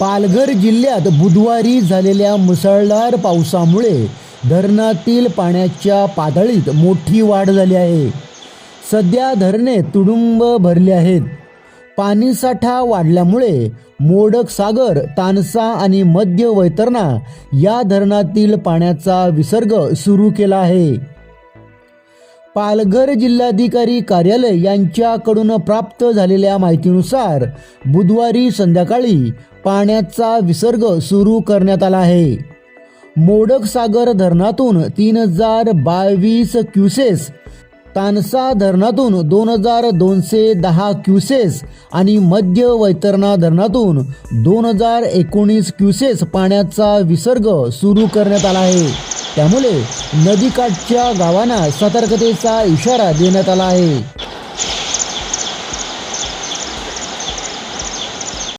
पालघर जिल्ह्यात बुधवारी झालेल्या मुसळधार पावसामुळे धरणातील पाण्याच्या पातळीत मोठी वाढ झाली आहे. सध्या धरणे तुडुंब भरले आहेत. पाणीसाठा वाढल्यामुळे मोडक सागर तानसा आणि मध्य वैतरणा या धरणातील पाण्याचा विसर्ग सुरू केला आहे. पालघर जिल्हाधिकारी कार्यालय यांच्याकडून प्राप्त झालेल्या माहितीनुसार बुधवारी संध्याकाळी पाण्याचा विसर्ग सुरू करण्यात आला आहे. मोडक सागर धरणातून तीन हजार बावीस क्युसेस तानसा धरणातून दोन हजार दोनशे दहा क्युसेस आणि मध्य वैतरणा धरणातून दोन हजार एकोणीस क्युसेस पाण्याचा विसर्ग सुरू करण्यात आला आहे. त्यामुळे नदीकाठच्या गावांना सतर्कतेचा इशारा देण्यात आला आहे.